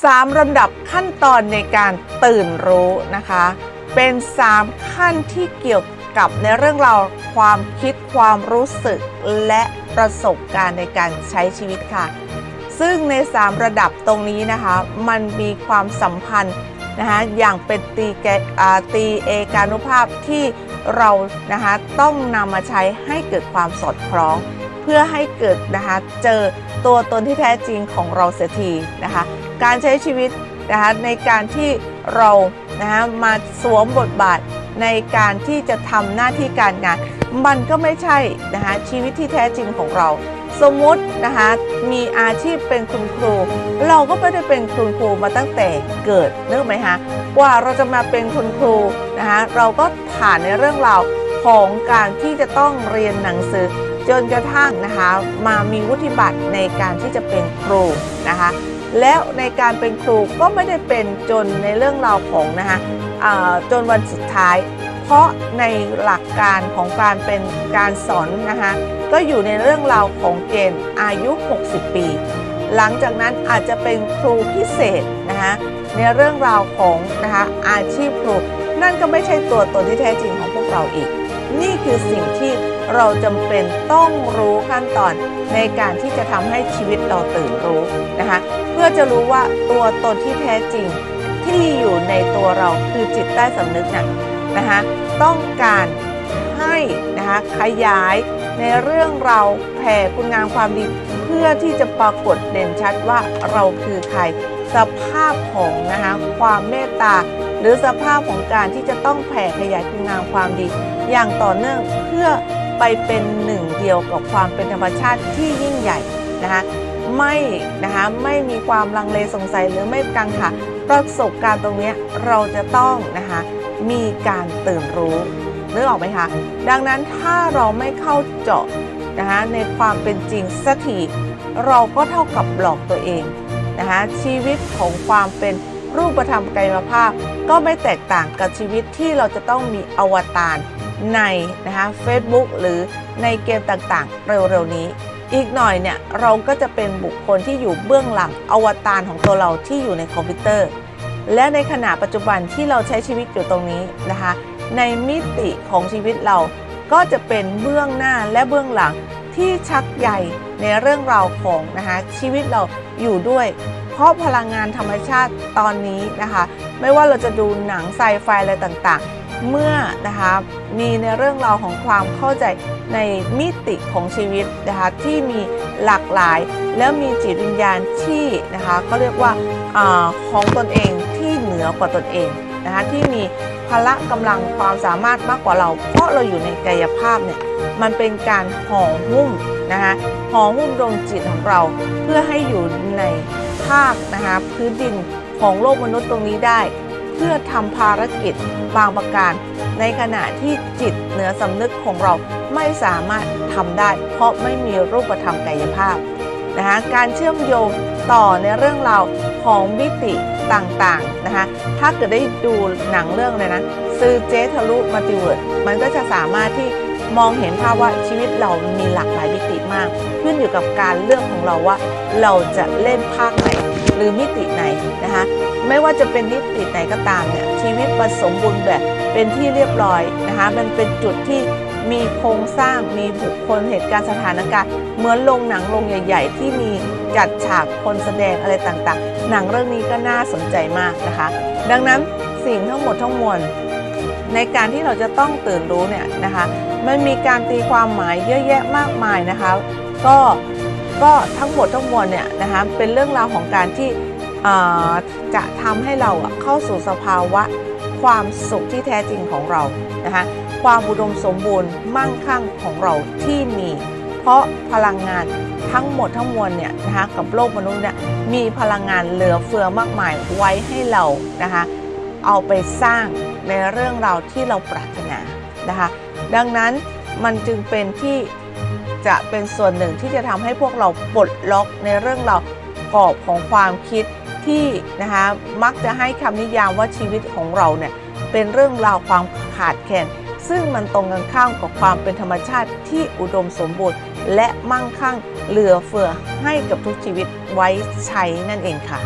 3ลำดับขั้นตอนในการตื่นรู้นะคะ เป็น 3 ขั้นที่เกี่ยวกับในเรื่องราวความคิดความรู้สึกและประสบการณ์ในการใช้ชีวิตค่ะ ซึ่งใน 3 ระดับตรงนี้นะคะ มันมีความสัมพันธ์นะคะอย่างเป็นตีแกอ่าตีเอกานุภาพที่เรานะคะต้องนำมาใช้ให้เกิดความสอดคล้อง เพื่อให้เกิดนะคะเจอตัวตนที่แท้จริงของเราเสียทีนะคะ การใช้ชีวิตนะคะในการที่เรานะคะมาสวมบทบาทในการที่จะทำหน้าที่การงาน มันก็ไม่ใช่นะคะชีวิตที่แท้จริงของเรา สมมุตินะคะมีอาชีพเป็นคุณครู เราก็ไม่ได้เป็นคุณครูมาตั้งแต่เกิดนึกไหมคะกว่าเราจะมาเป็นคุณครูนะคะเราก็ผ่านในเรื่องราวของการที่จะต้องเรียนหนังสือจนกระทั่งนะคะมามีวุฒิบัตรในการที่จะเป็นครูนะคะ แล้วในการเป็นครูก็ไม่ได้เป็นจนในเรื่องราวของนะคะจนวันสุดท้าย เพราะในหลักการของการเป็นการสอนนะคะก็อยู่ในเรื่องราวของเกณฑ์อายุ 60 ปี หลังจากนั้นอาจจะเป็นครูพิเศษนะคะในเรื่องราวของนะคะอาชีพครู นั่นก็ไม่ใช่ตัวตนที่แท้จริงของพวกเราอีก นี่คือสิ่งที่เราจำเป็นต้องรู้ขั้นตอนในการที่จะทำให้ชีวิตเราตื่นรู้นะคะ เพื่อจะรู้ว่าตัวตนที่แท้จริง ที่อยู่ในตัวเราคือจิตใต้สำนึกน่ะนะคะต้องการให้นะคะขยายในเรื่องเราแผ่คุณงามความดีเพื่อที่จะปรากฏเด่นชัดว่าเราคือใคร สภาพของนะคะความเมตตา หรือสภาพของการที่จะต้องแผ่ขยายคุณงามความดี อย่างต่อเนื่องเพื่อไปเป็นหนึ่งเดียวกับความเป็นธรรมชาติที่ยิ่งใหญ่นะคะ ไม่นะคะไม่มีความลังเลสงสัยหรือไม่กังขาประสบการณ์ตรงนี้เราจะต้องนะคะมีการตื่นรู้นึกออกไหมคะดังนั้นถ้าเราไม่เข้าเจาะนะคะในความเป็นจริงสักทีเราก็เท่ากับหลอกตัวเองนะคะชีวิตของความเป็นรูปธรรมกายภาพ ก็ไม่แตกต่างกับชีวิตที่เราจะต้องมีอวตารในนะคะ Facebook หรือในเกมต่างๆ เร็วๆนี้ อีกหน่อยเนี่ยเราก็จะเป็นบุคคลที่อยู่เบื้องหลังอวตารของตัวเราที่อยู่ในคอมพิวเตอร์ และในขณะปัจจุบันที่เราใช้ชีวิตอยู่ตรงนี้นะคะ ในมิติของชีวิตเราก็จะเป็นเบื้องหน้าและเบื้องหลังที่ชักใยในเรื่องราวของนะคะชีวิตเราอยู่ด้วย เพราะพลังงานธรรมชาติตอนนี้นะคะ ไม่ว่าเราจะดูหนังไซไฟอะไรต่างๆ เมื่อนะคะมีในเรื่องราวของความเข้าใจในมิติของชีวิตนะคะที่มีหลากหลาย แล้วมีจิตวิญญาณที่นะคะก็เรียกว่าอาของตนเองที่เหนือกว่าตนเองนะคะที่มีพละกำลังความสามารถมากกว่าเรา เพราะเราอยู่ในกายภาพเนี่ยมันเป็นการห่อหุ้มนะคะห่อหุ้มดวงจิตของเราเพื่อให้อยู่ในภาคนะคะพื้นดินของโลกมนุษย์ตรงนี้ได้ เพื่อทำภารกิจบางประการ ในขณะที่จิตเหนือสำนึกของเราไม่สามารถทำได้ เพราะไม่มีรูปธรรมกายภาพนะคะการเชื่อมโยงต่อในเรื่องราวของมิติต่างๆนะคะถ้าเกิดได้ดูหนังเรื่องเลยนะซื้อเจทะลุมัลติเวิร์ดมันก็จะสามารถที่มองเห็นภาพว่าชีวิตเรามีหลากหลายมิติมาก ขึ้นอยู่กับการเลือกของเราว่า เราจะเล่นภาคไหน หรือมิติไหนนะคะ ไม่ว่าจะเป็นมิติไหนก็ตามเนี่ยชีวิตมันสมบูรณ์แบบเป็นที่เรียบร้อยนะคะมันเป็นจุดที่มีโครงสร้างมีบุคคลเหตุการณ์สถานการณ์เหมือนโรงหนังโรงใหญ่ ๆ ที่มีจัดฉากคนแสดงอะไรต่างๆ หนังเรื่องนี้ก็น่าสนใจมากนะคะ ดังนั้นสิ่งทั้งหมดทั้งมวลในการที่เราจะต้องตื่นรู้เนี่ยนะคะมันมีการตีความหมายเยอะแยะมากมายนะคะ ก็ก็ทั้งหมดทั้งมวลเนี่ยนะคะเป็นเรื่องราวของการที่ จะทำให้เราเข้าสู่สภาวะความสุขที่แท้จริงของเรานะคะความอุดมสมบูรณ์มั่งคั่งของเราที่มี เพราะพลังงานทั้งหมดทั้งมวลเนี่ยนะคะกับโลกมนุษย์เนี่ยมีพลังงานเหลือเฟือมากมายไว้ให้เรานะคะเอาไปสร้างในเรื่องราวที่เราปรารถนานะคะดังนั้นมันจึงเป็นที่จะเป็นส่วนหนึ่งที่จะทำให้พวกเราปลดล็อกในเรื่องราวกรอบของความคิด ที่นะคะมักจะให้คำนิยามว่าชีวิตของเราเนี่ยเป็นเรื่องราวความขาดแคลนซึ่งมันตรงกันข้ามกับความเป็นธรรมชาติที่อุดมสมบูรณ์ และมั่งคั่งเหลือเฟือให้กับทุกชีวิตไว้ใช้นั่นเองค่ะ